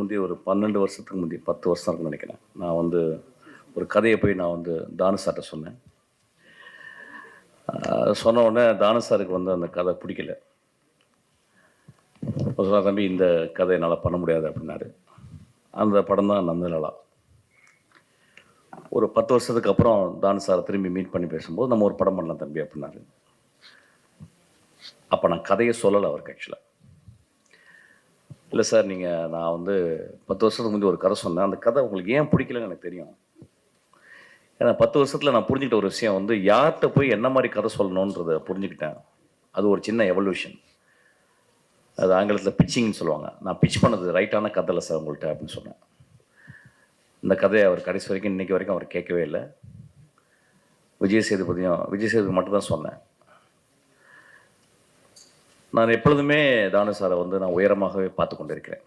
முந்தைய ஒரு பன்னெண்டு வருஷத்துக்கு முந்தைய பத்து வருஷம் இருக்குன்னு நினைக்கிறேன். நான் வந்து ஒரு கதையை போய் நான் வந்து தானு சார்ட்ட சொன்னேன். சொன்ன உடனே தானு சாருக்கு வந்து அந்த கதை பிடிக்கல. சொன்னார், தம்பி இந்த கதை என்னால் பண்ண முடியாது அப்படின்னாரு. அந்த படம் தான் நந்தலலா ஒரு பத்து வருஷத்துக்கு அப்புறம் தானு சாரை திரும்பி மீட் பண்ணி பேசும்போது நம்ம ஒரு படம் பண்ணலாம் தம்பி அப்படின்னாரு. அப்போ நான் கதையை சொல்லலை அவருக்கு ஆக்சுவலாக இல்லை சார் நீங்கள் நான் வந்து பத்து வருஷத்துக்கு முந்தைய ஒரு கதை சொன்னேன். அந்த கதை உங்களுக்கு ஏன் பிடிக்கலன்னு எனக்கு தெரியும். ஏன்னா பத்து வருஷத்தில் நான் புரிஞ்சுக்கிட்ட ஒரு விஷயம் வந்து யார்கிட்ட போய் என்ன மாதிரி கதை சொல்லணுன்றதை புரிஞ்சுக்கிட்டேன். அது ஒரு சின்ன எவல்யூஷன் அது ஆங்கிலத்தில் பிச்சிங்னு சொல்லுவாங்க. நான் பிச் பண்ணது ரைட்டான கதை இல்லை சார் உங்கள்கிட்ட அப்படின்னு சொன்னேன். இந்த கதையை அவர் கடைசி வரைக்கும் இன்றைக்கி வரைக்கும் அவர் கேட்கவே இல்லை. விஜய் சேதுபதியும் விஜய் சேதுபதி மட்டும் தான் சொன்னேன். நான் எப்பொழுதுமே தானு சாரை வந்து நான் உயரமாகவே பார்த்து கொண்டிருக்கிறேன்